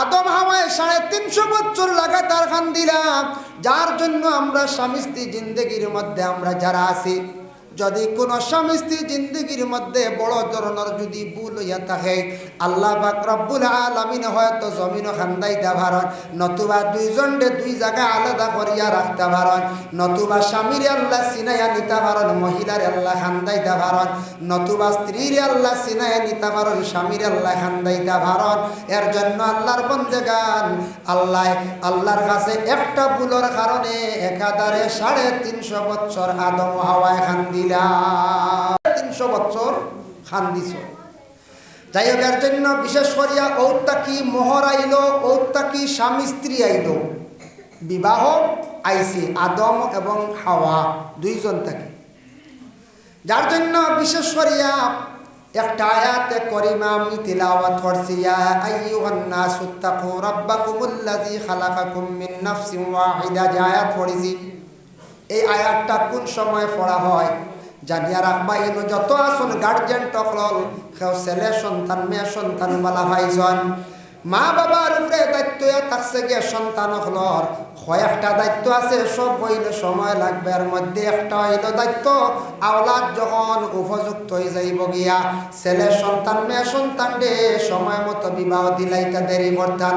আদম হাওয়ায় সাড়ে তিনশো বছর লাগাতার খান দিলাম। যার জন্য আমরা স্বামী স্ত্রী জিন্দগির মধ্যে আমরা যারা আছি যদি কোনো স্বামী স্ত্রী জিন্দগির মধ্যে বড় ধরনের যদি ভুল হইয়া থাকে, আল্লাহ রব্বুল আলমিন হয়তো জমিন খান্দাইতে পারন নতুবা দুইজনকে দুই জায়গায় আলাদা করিয়া রাখতে পারন নতুবা স্বামীর আল্লাহ সিনাইয়া নিতে পারন মহিলার আল্লাহ খান্দাইতে পারন নতুবা স্ত্রীর আল্লাহ সিনাইয়া নিতে পারন স্বামীর আল্লাহ খান্দাইতে পারন এর জন্য আল্লাহর বন্দেগান আল্লাহ, আল্লাহর কাছে একটা ভুলের কারণে একাধারে সাড়ে তিনশো বছর আদম হাওয়ায় খান তিনশো বছর খান দিছ। যাই হোক এর জন্য বিশেষ করিয়া ঔত্তাকি মোহর আইল ঔত্তাকি স্বামী স্ত্রী আইল? বিবাহ, আইসি, আদম এবং হাওয়া, দুইজন থাকি। যার জন্য বিশেষ করিয়া একটা আয়াতে করিমা আমি তিলাওয়াত করছি, ইয়া আইয়ুহান নাসু তাকু রাব্বাকুমুল্লাযী খালাকাকুম মিন নাফসিন ওয়াহিদা আয়াত পড়েছি, এই আয়াতটা কোন সময় পড়া হয়? জানিয়া রাখবা এনো যত আসুন গার্জেন টকলল কেউ ছেলে, সন্তান, মেয়ে, সন্তান, বালা ভাইজন মা বাবার উপরে দায়িত্ব থাকছে গিয়ে সন্তান হলর। কয়েকটা দায়িত্ব আছে, সব হইলে সময় লাগবে, এর মধ্যে একটা হইল দায়িত্ব, আওলাদ যখন উপযুক্ত হয়ে যাইব গিয়া। ছেলে, সন্তান, মেয়ে, সন্তান দে সময় মতো বিবাহ দিলাইতে দেরি করতে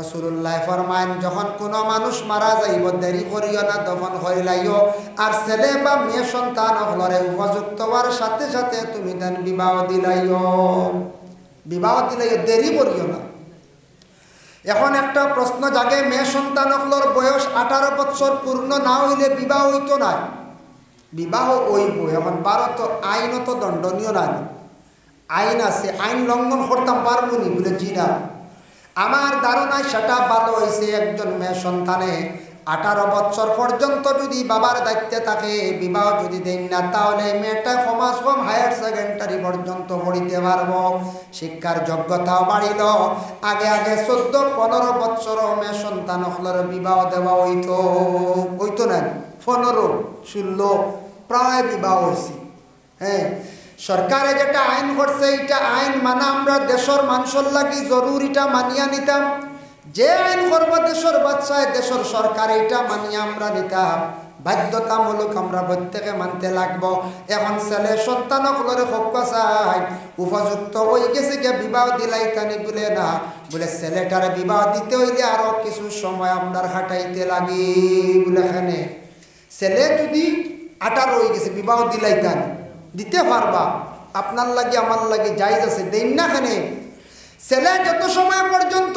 রসুল্লাহ ফরমাইন যখন কোনো মানুষ মারা যাইব, দেরি করিও না, দফন করিলাইও আর ছেলে বা মেয়ে সন্তান হলরে উপযুক্ত হওয়ার সাথে সাথে তুমি দেন বিবাহ দিলাইও। বিবাহ দিলাইও, দেরি করিও না। এখন একটা প্রশ্ন জাগে, মেয়ে সন্তান হলর বয়স আঠারো বছর পূর্ণ না হইলে বিবাহ হইতো না বিবাহ হইব, এখন ভারত আইনত দণ্ডনীয় নাই। আইন আছে, আইন লঙ্ঘন করতাম পারব নি, বলে জি না আমার ধারণায় সেটা ভালো হয়েছে একজন মেয়ে সন্তানে আঠারো বছর পর্যন্ত যদি বাবার দায়িত্বে থাকে, বিবাহ যদি দেন না, তাহলে মেয়েটা সমাজ কম হায়ার সেকেন্ডারি পর্যন্ত পড়িতে পারব। শিক্ষার যোগ্যতাও বাড়িল। আগে আগে চোদ্দ পনেরো বছর মেয়ে সন্তান হলের বিবাহ দেওয়া হইতো। হইতো না পনেরো, ষোলো, প্রায় বিবাহ হয়েছে হ্যাঁ সরকারে যেটা আইন করছে এটা আইন মানা আমরা দেশের মানুষের লাগি জরুরিটা মানিয়া নিতাম। যে আইন করব দেশের বাচ্চায়, দেশের সরকার এটা মানিয়া আমরা নিতাম। বাধ্যতামূলক আমরা প্রত্যেকে মানতে লাগবো। এখন ছেলে সন্তানকলরে হক চাই উপযুক্ত হয়ে গেছে গিয়ে বিবাহ দিলাই তানি বলে না। বলে, ছেলেটারে বিবাহ দিতে হইলে আরও কিছু সময় আমরা হাঁটাইতে লাগি। বলে, এখানে ছেলে যদি আটার হয়ে গেছে, বিবাহ দিলাই তানি। দিতে পারবা। আপনার লাগে, আমার লাগে যাইজ আছে, দেন না খানে ছেলে যত সময় পর্যন্ত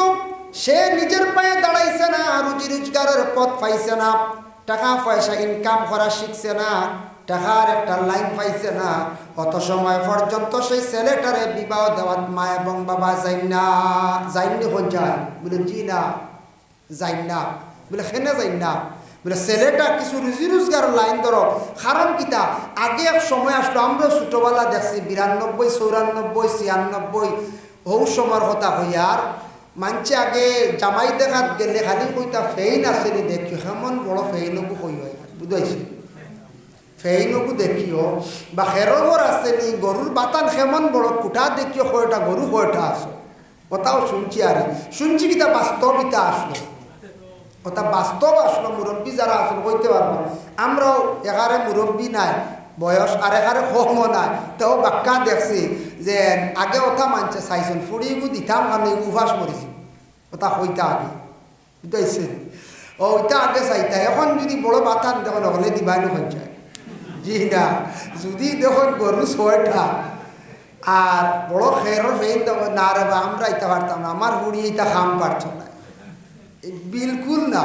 সে নিজের পায়ে দাঁড়াইছে না, রুজি রোজগারের পথ পাইছে না, টাকা পয়সা ইনকাম করা শিখছে না, টাকার একটা লাইন পাইছে না, অত সময় পর্যন্ত সেই ছেলেটারে বিবাহ দেওয়ার মা এবং বাবা যাই না, যাইনি হন যায়। বলে, জি না যাই না। বলে খেনে যাই না? বলে, ছেলেটা কিছু রুজি রোজগার লাইন ধরো। কারণ কিতা আগে এক সময় আসলো আমরা ছোটোবেলা দেখছি, বিরানব্বই, চৌরানব্বই, ছিয়ানব্বই হৌ সময়ের কথা হইয়ার মানছে আগে জামাই দেখাত গেলে খালি কইতা ফেইন আছে নি দেখি সেমন বড় ফেইনকো কই হয়, বুঝাইছে? ফেইনকো দেখিও। বা খেরবর আছে নি, গরুর বাতান সেমন বড় কুটা দেখিও কয়টা গরু কয়টা আছে। কথাও শুনছি আর। শুনছি কিতা বাস্তবিতা আসলো। কথা বাস্তব আসলো মুরব্বী যারা আসলো কইতে পারব আমরাও এখানে মুরব্বী নাই, বয়স আর এখানে কমও নাই। তেও বাক্কা দেখছি যে আগে ওটা মানছে চাইছেন ফুড়িগু দিতাম আমি উভাস মরিছি ওটা হইতা আগে বুঝাইছে ও ওইটা আগে চাইতা, এখন যদি বড় বাতান দেখুন হলে দিবাই পঞ্চায়েত জি না, যদি দেখুন গরু ছয়টা আর বড় খেরর ফেন না রে আমরা ইতা পারতাম না আমার হুড়ি ইতা খাম পারছ না বিলকুল না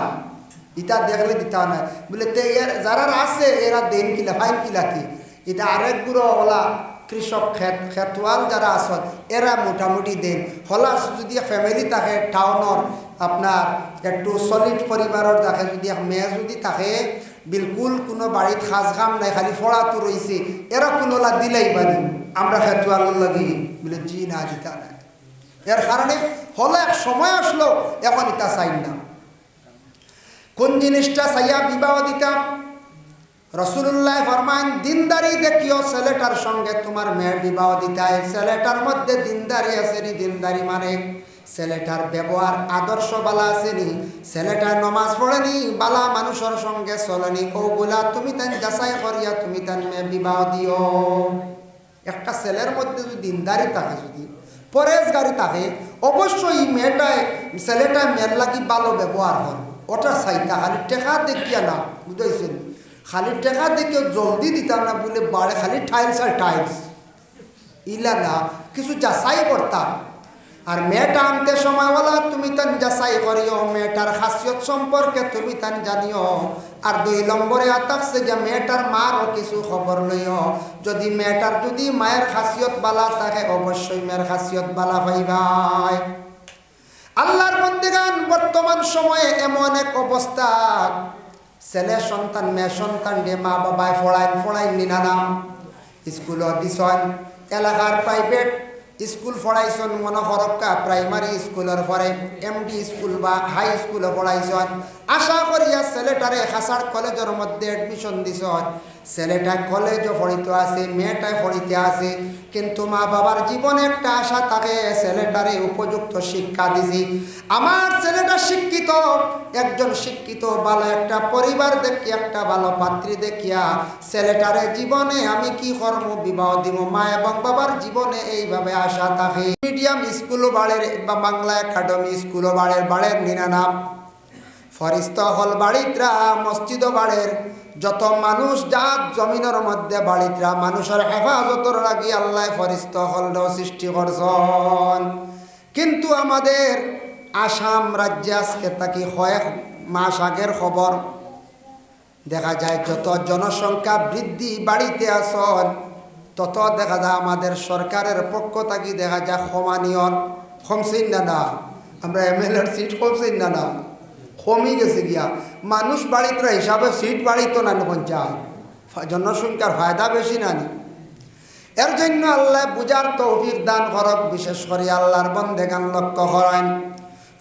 ইটা দেখলে দিতা নাই বলে তে এর যারা আছে এরা দেন কিলা ফাইন কিলা কি এটা আরেকগুলো ওলা কৃষক খেত খেতওয়াল যারা আসন এরা মোটামুটি দেন হলা যদি ফ্যামিলি থাকে টাউনের আপনার একটু সলিড পরিবারের থাকে যদি মেয়ে যদি থাকে বিলকুল কোনো বাড়িত সাজ খাম নাই খালি ফড়াতো রয়েছে এরা কোনোলা দিলেই পারি আমরা খেতওয়াল লাগি বলে জি না দিতা না এর কারণে হলো এক সময় আসলো এখন ইটা চাই না। কোন জিনিসটা চাইয়া বিবাহ দিতাম রসুল্লাহ ফরমান দিনদারি দেখিও ছেলেটার সঙ্গে তোমার মেয়ের বিবাহ দিতাই ছেলেটার মধ্যে দিনদারি আছে নি, দিনদারি মানে ছেলেটার ব্যবহার আদর্শ বালা আসেনি ছেলেটা নমাজ পড়েনি বালা মানুষের সঙ্গে চলেনি ওগুলা তুমি তান যাচাই করিয়া, তুমি তান মেয়ে বিবাহ দিও। একটা ছেলের মধ্যে যদি দিনদারি থাকে যদি পরেশগারি থাকে অবশ্যই মেয়েটায় ছেলেটায় মেয়ের লাগি ভালো ব্যবহার হন ওটা চাইতা, খালি টেকা দেখিয়া না, বুঝাইছেন? খালি টেকা দেখে জলদি দিতাম না বলে বাড়ে খালি টাইলস আর টাইলস ইলা না, কিছু যাচাই করতাম। আর মেয়েটা আনতে সময় বলা তুমি তান যাচাই করিও। মেয়েটার খাসিয়ত সম্পর্কে তুমি তান জানিও আর দুই নম্বরে আতাকছে যে মেয়েটার মারও কিছু খবর লইও। যদি মেয়েটার যদি মায়ের খাসিয়ত বালা থাকে অবশ্যই মেয়ের খাসিয়ত বালা পাইবাই আল্লাহর বন্দিগান বর্তমান সময়ে এমন এক অবস্থা। ছেলে সন্তান, মেয়ে সন্তান দিয়ে মা বাবায় ফড়াইন ফড়াইন নিনা নাম দিছন, এলাকার প্রাইভেট স্কুল পড়াইছন মনে হরক্কা প্রাইমারি স্কুলের পরে এমডি স্কুল বা হাই স্কুলে পড়াইছন আশা করিয়া ছেলেটারে হাসার কলেজের মধ্যে এডমিশন দিছন ছেলেটা কলেজও পড়িতে আছে মেয়েটায় পড়িতে আছে কিন্তু মা বাবার জীবনে একটা আশা থাকে, ছেলেটারে উপযুক্ত শিক্ষা দিছি। আমার ছেলেটা শিক্ষিত, একজন শিক্ষিত, ভালো একটা পরিবার দেখি একটা ভালো পাত্রী দেখিয়া ছেলেটারে জীবনে আমি কি কর্ম বিবাহ দিব? মা এবং বাবার জীবনে এইভাবে আশা থাকে। মিডিয়াম স্কুল বাড়ির বা বাংলা একাডেমি স্কুল বাড়ির বাড়ির নিনা নাম। ফরিস্ত হল বাড়িতরা মসজিদ বাড়ের। যত মানুষ জাত জমিনের মধ্যে বাড়িতরা, মানুষের হেফাজতর লাগি আল্লাহ ফরিস্ত হল সৃষ্টি করছেন। কিন্তু আমাদের আসাম রাজ্যে আজকে তাকে কয়েক মাস আগের খবর? দেখা যায় যত জনসংখ্যা বৃদ্ধি বাড়িতে আসন তত দেখা যায় আমাদের সরকারের পক্ষ থাকি দেখা যায় ক্ষমানিয়ন কমছেন না না আমরা এমএলএর সিট কমছেন না না কমই গেছে গিয়া। মানুষ বাড়িতে হিসাবে সিট বাড়িত না পঞ্চায়েত। জনসংখ্যার ফায়দা বেশি না এর জন্য আল্লাহ বুঝার তৌফিক দান করক, বিশেষ করে আল্লাহর বন্দেগান লক্ষ্য করেন।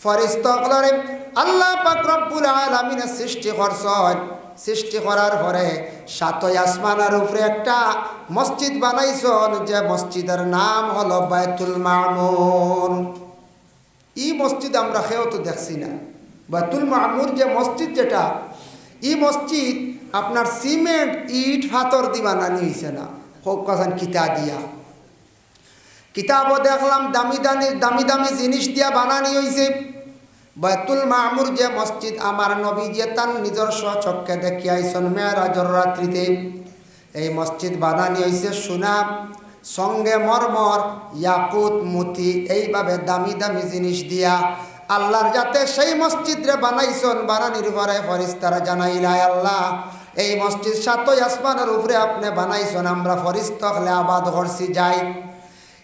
ফরিস্ত কলরে আল্লাহ পাক রব্বুল আলামিনের সৃষ্টি করছেন। সৃষ্টি করার পরে সাতই আসমানের উপরে একটা মসজিদ বানাইছেন, যে মসজিদের নাম হলো বাইতুল মামুন। ই মসজিদ আমরা খেয়েও তো দেখছি না। বাইতুল মামুর যে মসজিদ যেটা ই মসজিদ আপনার সিমেন্ট, ইট, ফাতর দি বানানি হয়েছে না। হোক কথা কিতা দিয়া। কিতাবও দেখলাম, দামি দামি দামি দামি জিনিস দিয়া বানানি হয়েছে বাইতুল মামুর যে মসজিদ, আমার নবী যে তার নিজস্ব চক্ষে দেখিয়াইছেন মেয়েরাজর রাত্রিতে। এই মসজিদ বানানি হয়েছে সোনা সঙ্গে মরমর, ইয়াকুত, মুতি, এইভাবে দামি দামি জিনিস দিয়া আল্লাহর যাতে সেই মসজিদরে বানাইছন বানানির ঘরে ফরিস্তারা জানাইলাই আল্লাহ, এই মসজিদ সাতই আসমানের উপরে আপনি বানাইছন, আমরা ফরিস্ত হলে আবাদ করছি, যাই।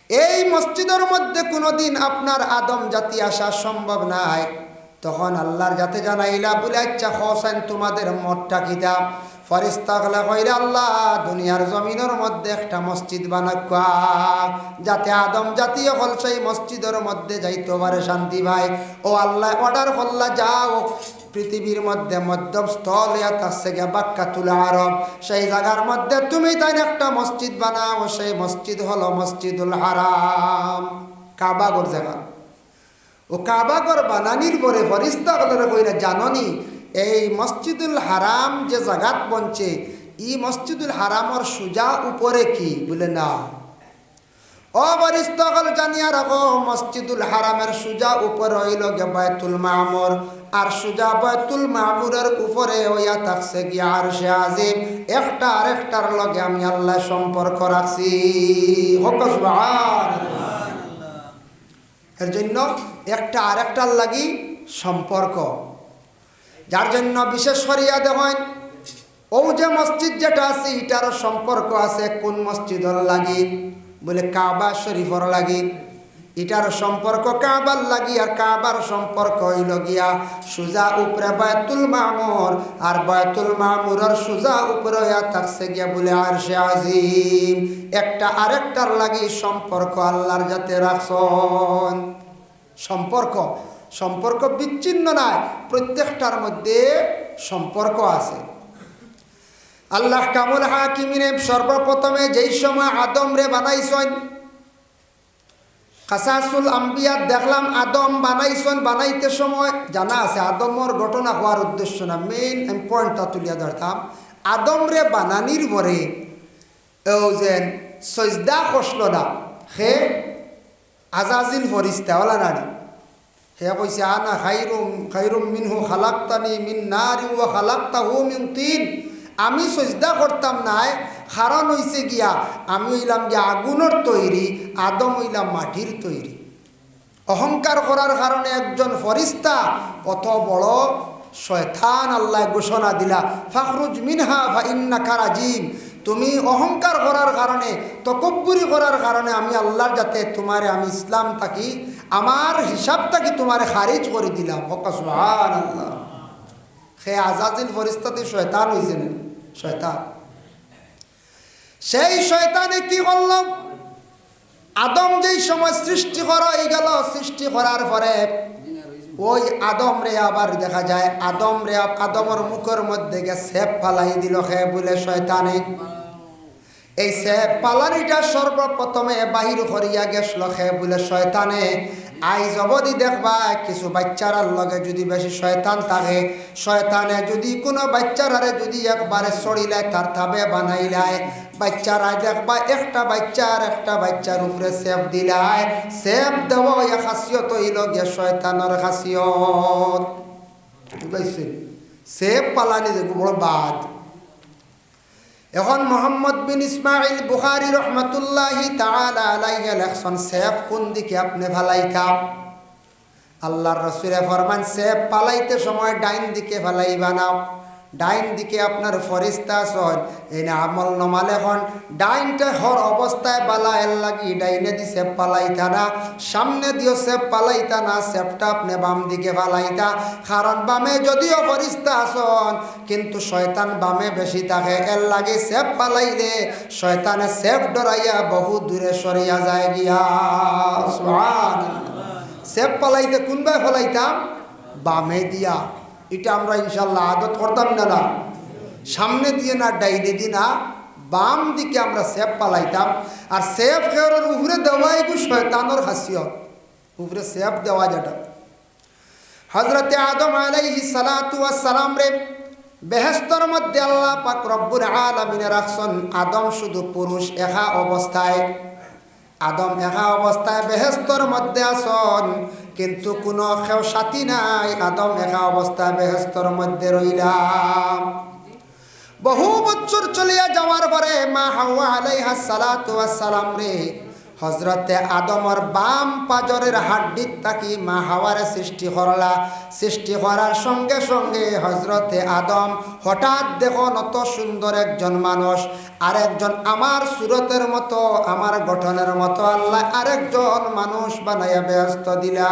এই মসজিদের মধ্যে কোনোদিন আপনার আদম জাতি আসা সম্ভব নাই। তখন আল্লাহর যাতে জানাইলা, বলে আচ্ছা হোসেন, তোমাদের মঠটা কিতা ফরিস্তা গলা কইরা আল্লাহ, দুনিয়ার জমিনের মধ্যে একটা মসজিদ বানাক্কা যাতে আদম জাতীয় হল সেই মসজিদের মধ্যে যাইতে পারে শান্তি ভাই। ও আল্লাহ, অর্ডার করলা, যাও। পৃথিবীর মধ্যে মধ্যস্থল তার গিয়া বাক্কা তুলা আরব। সেই জায়গার মধ্যে তুমি তাই একটা মসজিদ বানাও, সেই মসজিদ হলো মসজিদুল হারাম। কাবাগর জায়গা। ও কাবাগর বানানির পরে ফরিস্তা হলের কইরা, জাননি এই মসজিদুল হারাম যে জাগাত বনছে, ই মসজিদুল হারামর সুজা উপরে কি বলে না? অবরিস্তকল জানিয়া রাখো, মসজিদুল হারামের সুজা উপর হইল গে বায়তুল মামুর, আর সুজা বায়তুল মামুরের উপরে হইয়া থাকছে গিয়া আর সে আজিম। একটা আর একটার লগে আমি আল্লাহ সম্পর্ক রাখছি। এর জন্য একটা আর একটার লাগি সম্পর্ক। যার জন্য বিশেষ করিয়া দেখেন ও যে মসজিদ যেটা আছে, এটারও সম্পর্ক আছে, কোন মসজিদর লাগি, বলে কাবা শরীফর লাগি। এটার সম্পর্ক কাবার লাগি, আর কাবার সম্পর্ক হইল গিয়া সুজা উপরে বায়তুল মামুর, আর বায়তুল মামুরের সুজা উপরে থাকছে গিয়া বলে আর সে আজিম। একটা আরেকটার লাগি সম্পর্ক আল্লাহর যাতে রাখছন। সম্পর্ক সম্পর্ক বিচ্ছিন্ন নয় প্রত্যেকটার মধ্যে সম্পর্ক আছে। আল্লাহ কামুল হাকিমিনে সর্বপ্রথমে যেই সময় আদম রে বানাইছেন, কাসাসুল আম্বিয়া দেখলাম আদম বানাইছন বানাইতে সময়, জানা আছে আদমর ঘটনা হওয়ার উদ্দেশ্য না মেইন পয়েন্টটা তুলিয়া ধরতাম। আদম রে বানানির পরে, ও যেন সজদা কষল না হে আজাজিল ফরিস্তা ওলা নারী। হে কইছে আনা খাইরুম খাইরুম মিনহু খালাক্তানি মিন নারি ও খালাক্তাহু মিন তিন। আমি সজদা করতাম নাই কারণ হইছে গিয়া, আমি হইলাম গিয়া আগুনের তৈরি, আদম হইলাম মাটির তৈরি। অহংকার করার কারণে একজন ফরিস্তা কত বড় শয়থান আল্লাহ ঘোষণা দিলা, ফাখরুজ মিনহা ফা ইন্না কারাজিম তুমি অহংকার করার কারণে, তকব্বুরি করার কারণে আমি আল্লাহর যাতে তোমারে, আমি ইসলাম থাকি, আমার হিসাব থাকি তোমারে খারিজ করে দিলাম। হকা সুহান আল্লাহ সে আজাজিল ফরিস্তাতে শয়তান হয়েছেন শয়তান। সেই শয়তানে কি করলাম? আদম যেই সময় সৃষ্টি করা হয়ে গেল, সৃষ্টি করার পরে ওই আদম রে আবার দেখা যায়, আদম রে আদমর মুখের মধ্যে গে সেপ পালাই দিল। খে বলে, শয়তানে এই সেপ পালানিটা সর্বপ্রথমে বাহির করিয়া গেছিল খে বলে শয়তানে। আই জবদি দেখবা কিছু বাচ্চারার লগে যদি বেশি শয়তান থাকে, শয়তানে যদি কোনো বাচ্চারারে যদি একবারে সরিলায়, তার থাবে বানাইলায়। বাচ্চারা দেখবা একটা বাচ্চার একটা বাচ্চার উপরে সেপ দিলায়। সেপ দেওয়া ওই খাসিয়ত হইল গিয়ে শয়তানের খাসিয়ত সেপ পালানি বড় বাদ। এখন মোহাম্মদ বিন ইসমাইল বুখারি রহমতুল্লাহি তাহলে লেখছেন সেফ কোন দিকে আপনি ফালাইতাম? আল্লাহর রসুরে ফরমান সেফ পালাইতে সময় ডাইন দিকে ফালাইবা না। ডাইন দিকে আপনার ফরিস্তা আসন এই না আমল নমাল এখন ডাইনটা হর অবস্থায় বালা এর লাগি ডাইনে দি সেপ পালাইতা না। সামনে দিও সেপ পালাইতা না, সেপটা আপনি বাম দিকে ফালাইতা। কারণ বামে যদিও ফরিস্তা আসন, কিন্তু শয়তান বামে বেশি থাকে। এর লাগে সেপ পালাইলে শয়তানে সেপ ডরাইয়া বহু দূরে সরিয়া যায় গিয়া। সেপ পালাইতে কোনবাই ফলাইতাম? বামে দিয়া। এটা আমরা ইনশাল্লাহ আদত করতাম না না। সামনে দিয়ে না, ডাইনে দিয়ে না, বাম দিকে আমরা সেপ পালাইতাম। আর সেপ খেয়ারের উপরে দেওয়াই গু শয়তানোর হাসিয়ত। উপরে সেপ দেওয়া যেটা। হজরতে আদম আলাইহি সালাম রে বেহেস্তর মধ্যে আল্লাহ পাক রব্বুর আলামিনে রাখছেন আদম শুধু পুরুষ একা অবস্থায়। আদম একা অবস্থায় বেহেস্তর মধ্যে আসন কিন্তু কোনো কেউ সাথী নাই আদম একা অবস্থা বেহস্তর মধ্যে রইলাম। বহু বছর চলিয়া যাওয়ার পরে মা হাওয়া আলাইহা সালাম রে হজরতে আদমর বাম পাজরের হাড্ডির তাকি মা হাওয়ারে সৃষ্টি করলা সৃষ্টি করার সঙ্গে সঙ্গে হজরতে আদম হঠাৎ দেখো নত সুন্দর একজন মানুষ। আরেকজন আমার সুরতের মতো, আমার গঠনের মতো আল্লাহ আরেকজন মানুষ বানাইয়া ব্যস্ত দিলা।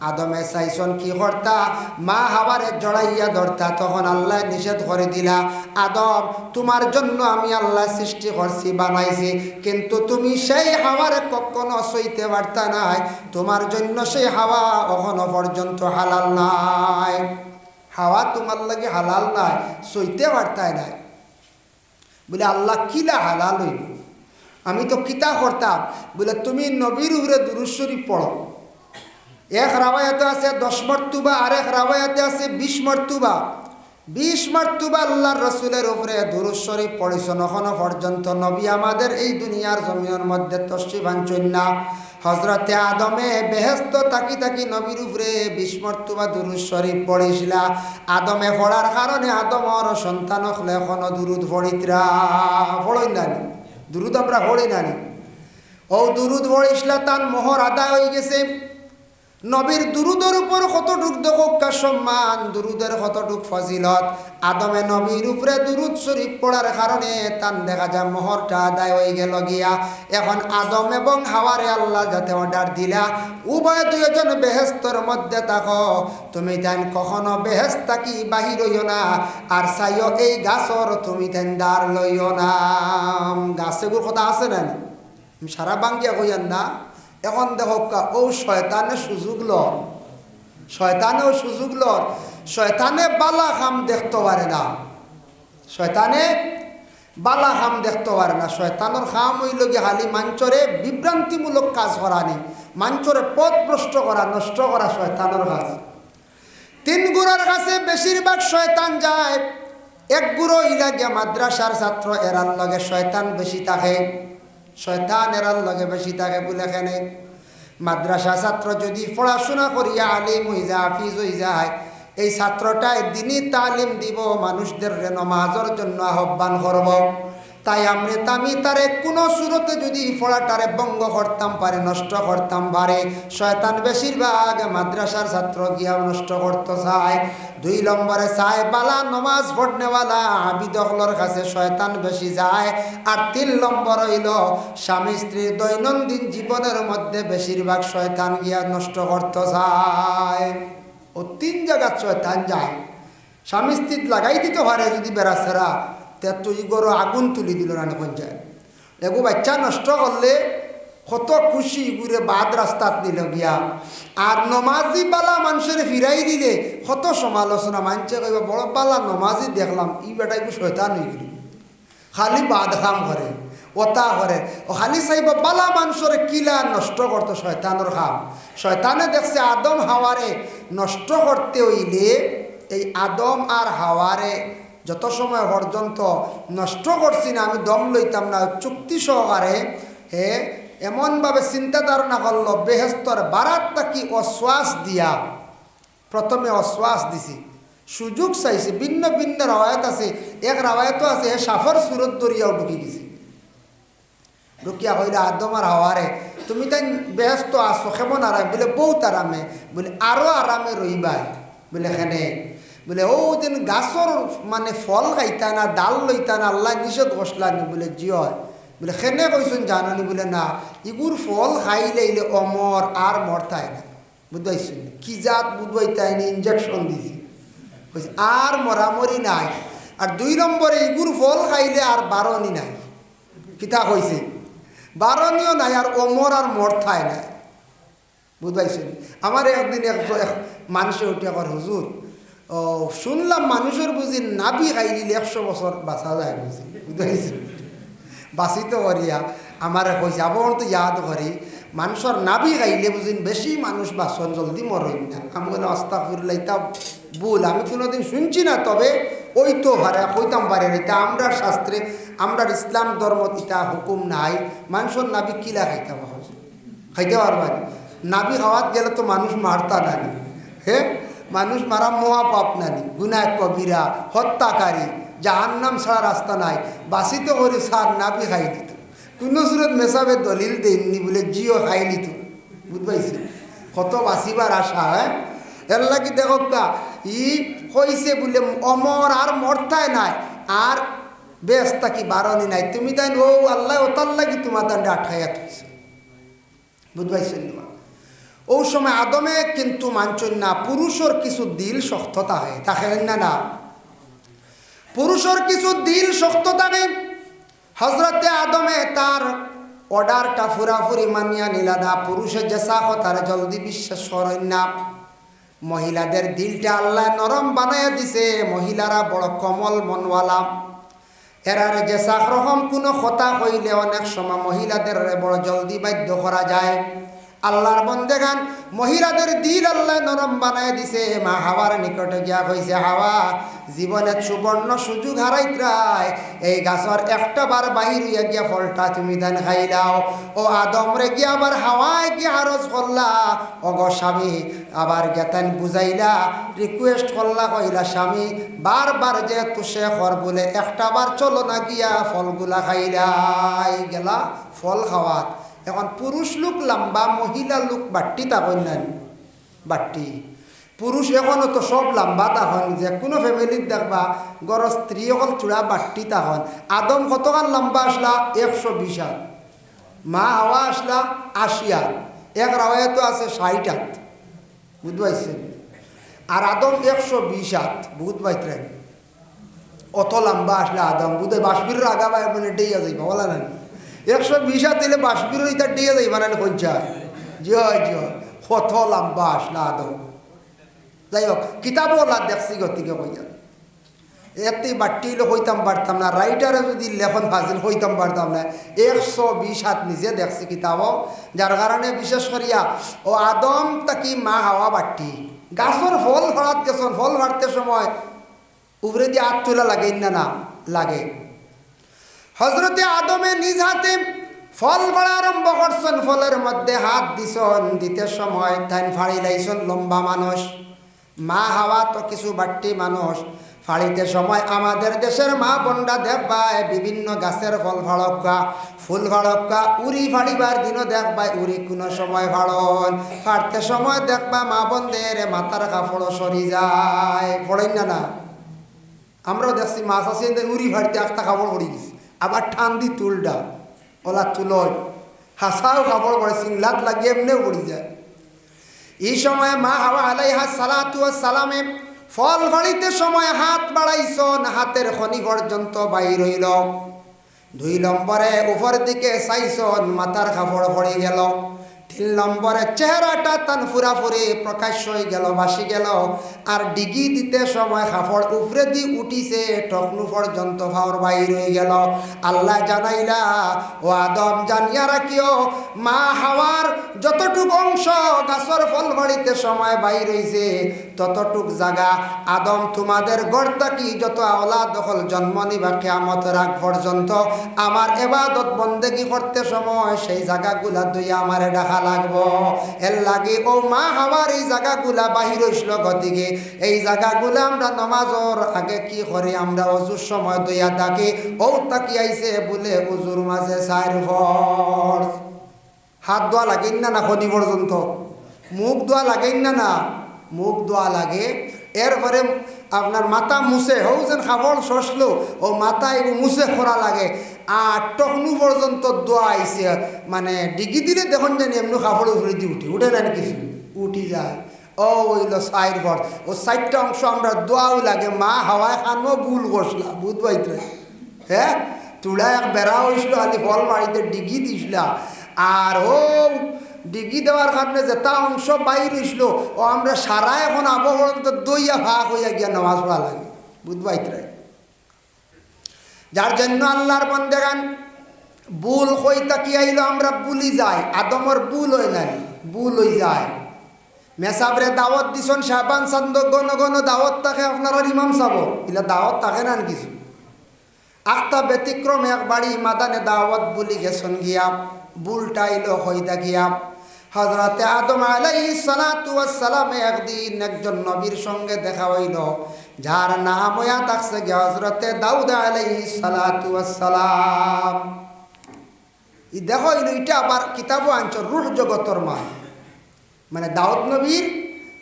আদমে চাইছন কি করতা মা হাওয়ারে জড়াইয়া ধরতা তখন আল্লাহ নিষেধ করে দিলা। আদম তোমার জন্য আমি আল্লাহ সৃষ্টি করছি বানাইছি। কিন্তু তুমি সেই হাওয়ারে কখনো সইতে পারতা নাই। তোমার জন্য সেই হাওয়া কখনো পর্যন্ত হালাল নাই। হাওয়া তোমার লাগে হালাল নাই সইতে পারতাই নাই। বলে, আল্লাহ কিলা হালাল হইব? আমি তো কিতা করতাম বলে, তুমি নবীর উপরে দুরুশ্বরী পড়ো এক রাবায়াতে আছে দশ মর্তুবা আর এক রাবায়াতে আছে বিশ মর্তুবা। বিশ মর্তুবা আল্লাহর রসুলের উপরে দুরুশ্বরী পড়েছেন এখনও পর্যন্ত। নবী আমাদের এই দুনিয়ার জমিনের মধ্যে তস্বি বাঞ্চন না। হজরতে আদমে বেহেস্ত তাকি তাকি নবীর উপরে বিশ মর্তুবা দুরুশ্বরী পড়েছিলা। আদমে পড়ার কারণে আদমর সন্তান হলে এখনও দুরুদ পড়িতরা। পড়ই নানি দুরুদ আমরা পড়ি নানি ও দুরুদ পড়িছিলা, তার মোহর আদায় হয়ে গেছে। নবীর দুরুদের উপর কতটুক দোকা সম্মান, দুরুদের কতটুক ফজিলত, আদমে নবীর উপরে দুরুদ শরীফ পড়ার কারণে তান দেখা যায় মোহরটা আদায় হয়ে গেল গিয়া। এখন আদম এবং হাওয়ারে আল্লাহ যাতে অর্ডার দিলা, উভয় দুজন বেহেস্তর মধ্যে থাকো। তুমি তেন কখনো বেহেস্ত থাকি বাহির হইও না, আর চাইও এই গাছর তুমি তেন দাঁড় লইও না। গাছেগুর কথা আছে না? সারা বাঙ্গিয়া কইয়ান না। এখন দেখো ও শয়তানে সুযোগ লর শয়তানেও সুযোগ লর শয়তানে বালা খাম দেখতে পারে না। শয়তানে বালা খাম দেখতে পারে না। শয়তানোর খাম হইল গিয়ে খালি মাঞ্চরে বিভ্রান্তিমূলক কাজ করা নেই। মাঞ্চরে পথ ভ্রষ্ট করা, নষ্ট করা শয়তানোর কাজ। তিন গুড়ার কাছে বেশিরভাগ শয়তান যায়। এক গুঁড়ো ইলা গিয়া মাদ্রাসার ছাত্র এরার লগে শয়তান বেশি থাকে। শয়তান এরার লগে বেশি থাকে বলে এখানে মাদ্রাসা ছাত্র যদি পড়াশোনা করিয়া আলিম হয়ে যায়, হাফিজ হয়ে যায়, এই ছাত্রটায় দিনই তালিম দিব, মানুষদের নমাজের জন্য আহ্বান করব। তাই আমি তামি তারে কোনো সুরতে যদি পড়াটারে বঙ্গ করতাম, পারে নষ্ট করতাম পারে শয়তান বেশিরভাগ মাদ্রাসার ছাত্র গিয়া নষ্ট করতে চায়। দুই নম্বরে চায়, বালা নমাজ পড়নেওয়ালা আবিদকলর কাছে শয়তান বেশি যায়। আর তিন নম্বর হইল, স্বামী স্ত্রীর দৈনন্দিন জীবনের মধ্যে বেশিরভাগ শয়তান গিয়া নষ্ট করতে চায়। ও তিন জায়গার শয়তান যায়। স্বামী স্ত্রী লাগাই দিতে পারে যদি বেড়াছেরা তে তুই গরু আগুন তুলি দিল না পঞ্চায়েত। এগো বাচ্চা নষ্ট করলে কত খুশি ঘুরে বাদ রাস্তাত দিল গিয়া। আর নমাজি বালা মানুষের ফিরাই দিলে কত সমালোচনা মানছে কইব, বড় বালা নমাজি দেখলাম, ই বেটাই শয়তান হয়ে গেল। খালি বাদ খাম করে ওতা করে ও খালি চাইব, বালা মানুষের কিলা নষ্ট করতো শয়তানোর খাম। শয়তানে দেখছে আদম হাওয়ারে নষ্ট করতে হইলে এই আদম আর হাওয়ারে যত সময় পর্যন্ত নষ্ট করছি না, আমি দম লইতাম না, চুক্তি সহকারে হে এমনভাবে চিন্তা ধারণা করল, বেহেস্তর বারাত নাকি অশ্বাস দিয়া। প্রথমে অশ্বাস দিছি, সুযোগ চাইছে, ভিন্ন ভিন্ন রাওয়ায়ত আছে, এক রাওয়ায়তও আছে, হে সাফর সুরত দরিয়াও ঢুকি গেছি। ঢুকিয়া কইলে, আদম আর হাওয়ারে তুমি তাই ব্যস্ত আছো, কেমন আরাম? বলে, বহুত আরামে। বলে আরও আরামে রইবাই। বলে, এখানে বলে, ও দিন গাছর মানে ফল খাইতা না, ডাল লইতা না, আল্লাহ নিষেধ বসলানি বলে জিয় বলে খেনে কইসুন জাননি? বলে, না, ইগুর ফল খাইলে ইলে অমর আর মরতাই না। বুঝবাইছুন কি জাত বুঝবাইতাই না ইঞ্জেকশন দিছি। আর মরামরি নাই। আর দুই নম্বরে ইগুর ফল খাইলে আর বারণই নাই। কিতা কইছে? বারণীয় নাই আর অমর আর মরথায় নাই। বুঝবাইছেন আমার একদিন এক মানুষে উঠিয়া কর হুজুর ও, শুনলাম মানুষের বুঝি নাবি খাইলিলে একশো বছর বাঁচা যায় বুঝি বুঝবাইছেন বাঁচিত করিয়া আমার কইছে আবার তো ইয়াদ করি, মানুষের নাবি খাইলে বুঝিন বেশি মানুষ বাঁচন, জলদি মরইন না আমি বলে অস্তা করলে তা ভুল, আমি কোনোদিন শুনছি না, তবে ওই তো হারে কইতাম পারে এটা আমরা শাস্ত্রে আমরা ইসলাম ধর্ম ইটা হুকুম নাই। মানুষের নাবি কিলা খাইতে পারো খাইতে পারবা নাবি খাওয়াত গেলে তো মানুষ মারতা নানি হে মানুষ মারা মহা পাপ নানি গুনায় কবিরা, হত্যাকারী যাহার নাম ছাড়া রাস্তা নাই, বাসিত করে সার নাবি খাই দিত। কোনো সুরত মেসাবে দলিল দেননি বলে জিও খাই নিত। বুঝবাইছি? কত বাঁচিবার আশা হ্যাঁ? এর লাগি দেখো কা ই কইছে বলে, অমর আর মরতায় নাই, আর বেশ তাকি বারণই নাই। তুমি তাই ও আল্লাহ, ও তার লাগি তোমার দান্ডে আঠাইয়া থইছে। বুঝবাইছেন? না ও সময় আদমে কিন্তু মানছেন না পুরুষের কিছু দিল শক্ততা হয়। তাকে না না। পুরুষের কিছু দিল শক্ত থাকে হজরতে আদমে তার অর্ডারটা ফুরাফুরি মানিয়া নিলা না। পুরুষের যে সাহ তার জলদি বিশ্বাস করেন না। মহিলাদের দিলটা আল্লাহ নরম বানাইয়া দিছে। মহিলারা বড় কমল মনওয়ালা। এরার যে সাখ রকম কোনো কথা কইলে অনেক সময় মহিলাদের বড় জলদি বাধ্য করা যায়। আল্লাহর বন্দেগান মহিলাদের দিল আল্লাহ নরম বানায় দিছে। মা হাওয়ার নিকটে গিয়া কইছে হাওয়া জীবনে সুবর্ণ সুযোগ হারাইত্রায় এই গাছর একটা বার বাহির হইয়া গিয়া ফলটা তুমি দেন খাইলাও ও আদমরে গিয়া আবার হাওয়ায় গিয়া আরজ করলা। অগ স্বামী, আবার গেতেন বুঝাইলা রিকোয়েস্ট করলা, কইলা, স্বামী, বারবার যে তুষে কর বলে একটা বার চলো না গিয়া ফলগুলা খাইলাই গেলা ফল খাওয়াত। এখন পুরুষ লোক লম্বা, মহিলা লোক বাট্টি তখন নেন বাট্টি। পুরুষ এখনও তো সব লম্বা তখন যে, কোনো ফ্যামিলির দেখবা, গর স্ত্রী অকল চূড়া বাট্টি তখন আদম কতখান লম্বা আসলা? একশো বিশ হাত। মা হাওয়া আসলা আশি হাত। এক রাওয়ায় আছে ষাট হাত। বুঝতে পারছেন? আর আদম একশো বিশ হাত। বুঝ পাইতেন অত লম্বা আসলে আদম। বুধ বাসবির আগা বাই মানে ডেইয়া যাইবা, বলা না একশো বিশ দিলে বাসবির ইটা ডেইয়া যাইবা না পঞ্চায় জয় জয় কত লম্বা আসলে আদম। যাই হোক, কিতাবও দেখছি গতিকে কইয়া। এতে বাট্টিলে হইতাম পারতাম না রাইটারে যদি লেখন ফাজিল হইতাম পারতাম না, একশো বিশ হাত নিজে দেখছি কিতাব যার কারণে বিশেষ করিয়া, ও আদম তাকি মা হাওয়া বাট্টি। গাছর ফল ফড়াত গেছন, ফল ফাড়তে সময়। উপরে দিয়ে হাত তোলা লাগে না না, লাগে। হজরতে আদমে নিজ হাতে ফল ফাড়া আরম্ভ করছেন। ফলের মধ্যে হাত দিছন, দিতে সময় তাই ফাড়ি লাইছন লম্বা মানুষ। মা হাওয়া তো কিছু বাট্টি মানুষ। ফাড়িতে সময় আমাদের দেশের মা বন্ডা দেখবায় বিভিন্ন গাছের ফল ফাড়ক্কা ফুল ফাড়ক্কা উড়ি ফাড়িবার দিনও দেখবাই উড়ি কোনো সময় ফাড়ন। ফাড়তে সময় দেখবা মা বন্ধের মাথার কাপড় সরি যায়। ফড়েন না না? আমরাও দেখছি মাছ আছে উড়ি ফাড়তে একটা কাপড় পড়ি গেছি। আবার ঠান্দি তুলটা ওলা তুলয় হাসাও কাপড় পরে সিংলাত লাগিয়ে এমনিও পড়ি যায়। এই সময় মা হাওয়া আলাইহা সালাতু সালামে ফল ফলিতে সময় হাত বাড়াইছন, হাতের খনি পর্যন্ত বাইর হইল। দুই নম্বরে উপর দিকে চাইছন, মাথার কাপড় পড়ে গেল। তিন নম্বরের চেহারাটা তান ফুরাফুরি প্রকাশ্য হয়ে গেল ভাসি গেল। আর ডিগি দিতে সময় হাফড় উপরে দি উঠিছে টকনু পর্যন্ত ভাওর বাইর হয়ে গেল। আল্লাহ জানাইলা, ও আদম জানিয়া রাখিও, মা হাওয়ার যতটুকু অংশ গাছর ফল বাড়িতে সময় বাইর হইছে ততটুক জাগা, আদম তোমাদের গড় কি? যত আওলা দখল জন্ম নিবা কেয়ামত রাগ পর্যন্ত। আমার এবাদত বন্দেগি করতে সময়, সেই জায়গাগুলা দুই আমারে দেখা লাগবো। এর লাগে, ও মা হাওয়ার এই জায়গাগুলা বাহির হইছিল গতিকে। এই জায়গাগুলা আমরা নমাজর আগে কি করে? আমরা অজুর সময় দইয়া থাকি ও তাকি আইছে বলে উজুর মাঝে সাইর হাত ধোয়া লাগেন না না খনি পর্যন্ত? মুখ ধোয়া লাগেন না না? মুখ ধোয়া লাগে। এরপরে আপনার মাথা মুছে হও যেন খাবল শসলো ও মাথা এগো মুছে খরা লাগে। আর টকনু পর্যন্ত দোয়া আইছে মানে ডিগি দিলে দেখুন জানি এমনি খাবড় উপরে দিয়ে উঠি। উঠে না কিছু উঠি যায়। ও ওইল সাইড ঘর ও সাইডটা অংশ আমরা দোয়াও লাগে। মা হাওয়ায় খানো, ভুল করছিলা বুধ বাইতে হ্যাঁ তুলা এক বেড়া হয়েছিল আলি ফল বাড়িতে ডিগি দিছিলা। আর ও ডিগি দেওয়ার কারণে যেটা অংশ বাইর হইছিল ও আমরা সারা এখন আবহাওয়া দইয়া ভাগ হইয়া গিয়া নামাজ পড়া লাগে। বুধবাইতে যার জন্য আল্লাহর বন্দেগান বুল হইতা কি আইল, আমরা বুলি যাই। আদমর বুল হই নাই বুল হই যায়। মেসাবরে দাওয়াত দিছন সাবান চান্দ গণ গণ, দাওয়াত থাকে আপনার ইমাম সাব ইলা দাওয়াত থাকে না কিছু। আখতা ব্যতিক্রম এক বাড়ি মাদানে দাওয়াত বুলি গেছন গিয়া, বুলটা আইল হইতা গিয়া। হজরতে আদম আলাই সালামে একদিন একজন নবীর সঙ্গে দেখা হইল, যার নাম হইয়া থাকছে গিয়া হজরতে দাউদ আলাই সালাম। ই দেখো এটা আবার কিতাবও আনছ, রুহ জগতর মা মানে দাউদ নবীর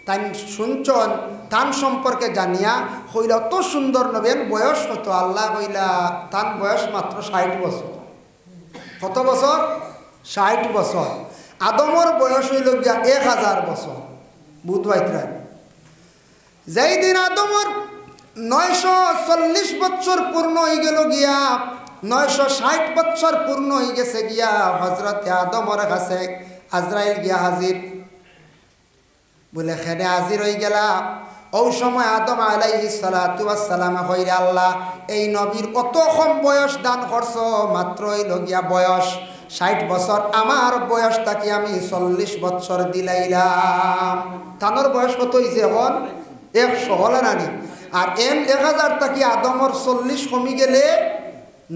তাই শুনছন তান সম্পর্কে জানিয়া হইল অত সুন্দর নবেন বয়স কত? আল্লাহ হইলা তান বয়স মাত্র ষাট বছর। কত বছর? ষাট বছর। আদমর বয়স হইল গিয়া এক হাজার বছর। বুধবাইত্রা যেই দিন আদমর নয়শো চল্লিশ বছর পূর্ণ হয়ে গেল গিয়া, নয়শো ষাট বছর পূর্ণ হয়ে গেছে গিয়া হজরতে আদমর কাছে আজরাইল গিয়া হাজির। বলে খেনে হাজির হয়ে গেলা। ও সময় আদম আলাইহি সালামে হইরে আল্লাহ, এই নবীর কত কম বয়স দান করছ? মাত্র লগিয়া বয়স। ষাট বছর, আমার বয়সটাকে আমি চল্লিশ বছর দিলাইলাম। তানোর বয়স কত হয়েছে এখন? একশো, হলে নানি। আর এম এক হাজার তাকি আদমর চল্লিশ কমি গেলে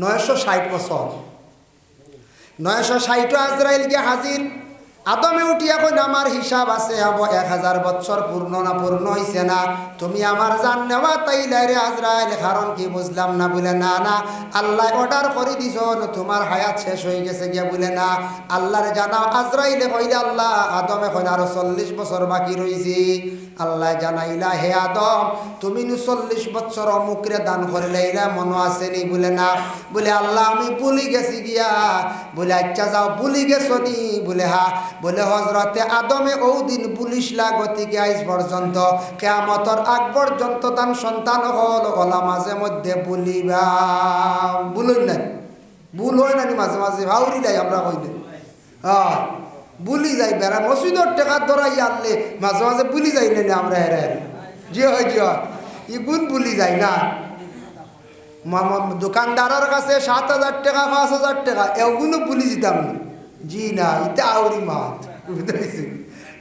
নয়শো ষাট বছর। নয়শো ষাট আজরাইল গিয়ে হাজির। আদমে উঠিয়া কই আমার হিসাব আছে, হব এক হাজার বছর পূর্ণ না পূর্ণ হইছে না। তুমি আমার জান নেওয়া তাইলাই রে আজরাইল, কারণ কি বুঝলাম না? বলে, না না, আল্লাহ অর্ডার করে দিছ তোমার হায়াত শেষ হয়ে গেছে গিয়া। বলে, না, আল্লাহরে জানাও, আজরাইলে কইলে আল্লাহ, আদমে কইলে, আরও চল্লিশ বছর বাকি রইছি। আল্লাহ জানাইলা, হে আদম, তুমি নু, চল্লিশ বছর অমুকরে দান করিলে এরা মনে আসেনি বলে, না। বলে, আল্লাহ, আমি ভুলি গেছি গিয়া। বলে আচ্ছা যাও, ভুলি গেছো নি? বলে, হা বলে হজরতে আদমে ও দিন পুলিশ লাগতিকে আইস পর্যন্ত, কেয়ামতর আগ পর্যন্ত তার সন্তান হল ওলা মাঝে মধ্যে বলিবা। বুলই নাই? ভুল হয় নানি মাঝে মাঝে, ভাউরি লাই আমরা কইলে। বুলি যাই বেড়া মসজিদর টেকা ধরাই আনলে মাঝে মাঝে বুলি যাই না আমরা হেরে হেরে। জি হয় জি হয় ইগুন বুলি যাই না। দোকানদারের কাছে সাত হাজার টাকা, পাঁচ হাজার টাকা এগুলো বলি দিতাম। না জি না, ইটা আউরি মাত, বুঝতে পারছি?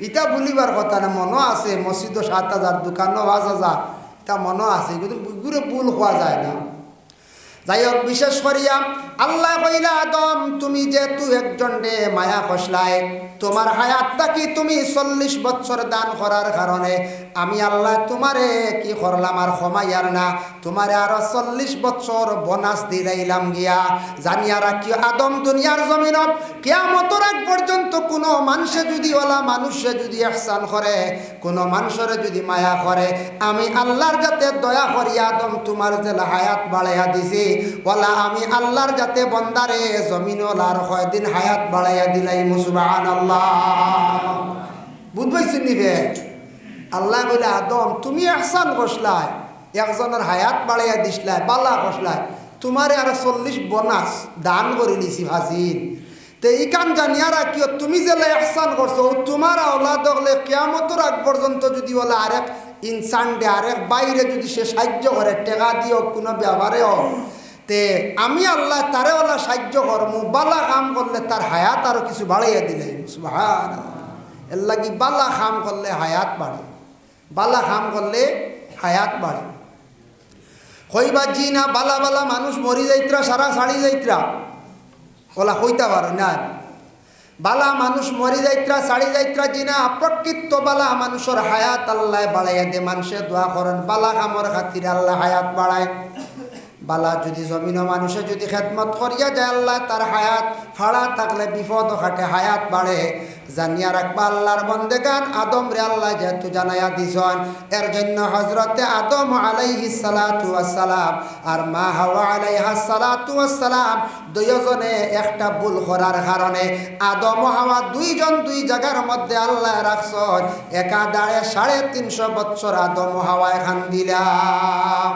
ইটা বলিবার কথা না, মনও আছে মসজিদ সাত হাজার, দোকানও পাঁচ হাজার তা মনও আছে, কিন্তু গুলো ভুল হওয়া যায় না যাই হোক বিশেষ করিয়া আল্লাহ কইলা, আদম, তুমি যেহেতু একজন রে মায়া খসলায় তোমার হায়াতটা কি তুমি চল্লিশ বছর দান করার কারণে? আমি আল্লাহ তোমারে কি করলাম আর ক্ষমাইয়ার না? তোমারে আরও চল্লিশ বছর বোনাস দিলাইলাম গিয়া। জানিয়া রাখি আদম দুনিয়ার জমিনত কেয়ামতর আগ পর্যন্ত কোনো মানুষে যদি ওলা মানুষে যদি এহসান করে, কোনো মানুষের যদি মায়া করে, আমি আল্লাহর যাতে দয়া করি, আদম তোমার যে হায়াত বাড়াইয়া দিছি, ওলা আমি আল্লাহর যাতে বন্দারে জমিন ওলার কয়দিন হায়াত বাড়াইয়া দিলাই মুসুবাহান আল্লাহ বুঝবাইছি নিবে আল্লাহ বলে, আদম, তুমি এহসান করসলাই একজনের হায়াত বাড়াইয়া দিসলাই, বালা করসলাই তোমারে আর চল্লিশ বোনাস দান করে নিছি ভাজিন তো এইখান জানিয়া রাখিও, তুমি যেলে এহসান করছ তোমার আওলাদ হলে কেয়ামতর আগ পর্যন্ত যদি বলে আরেক ইনসান দে আরেক বাইরে যদি সে সাহায্য করে, টেকা দিও কোনো ব্যবহারে হোক। তে আমি আল্লাহ তারে ওলা সাহায্য করমু, বালা কাম করলে তার হায়াত আরও কিছু বাড়াইয়া দিলে। এর লাগি বালা কাম করলে হায়াত বাড়ে। বালা কাম করলে হায়াত বাড়ে। কইবা, জি না, বালা বালা মানুষ মরি যাইত্রা, সারা সাড়ি যাইত্রা। ওলা কইতা পারো না। বালা মানুষ মরি যাইত্রা সাড়ি যাইত্রা, জি না, প্রকৃত বালা মানুষের হায়াত আল্লাহ বাড়াইয়া দে, মানুষে দোয়া করেন। বালা কামর খাতিরে আল্লাহ হায়াত বাড়ায়। বালা যদি জমিন মানুষে যদি খেদমত করিয়া যায় আল্লাহ, তার হায়াত ফাড়া থাকলে বিপদ খাটে হায়াত বাড়ে। জানিয়া রাখবা আল্লাহর বন্দে গান আদম রে আল্লাহ যেহেতু জানাইয়া দিছন, এর জন্য হজরতে আদম আলাইহি সালাতু সালাম আর মা হাওয়া আলাইহা সালাতু সালাম দুইজনে একটা ভুল করার কারণে আদম হাওয়া দুইজন দুই জায়গার মধ্যে আল্লাহ রাখছন। একা দাঁড়ে সাড়ে তিনশো বছর আদম ও হাওয়া এখান দিলাম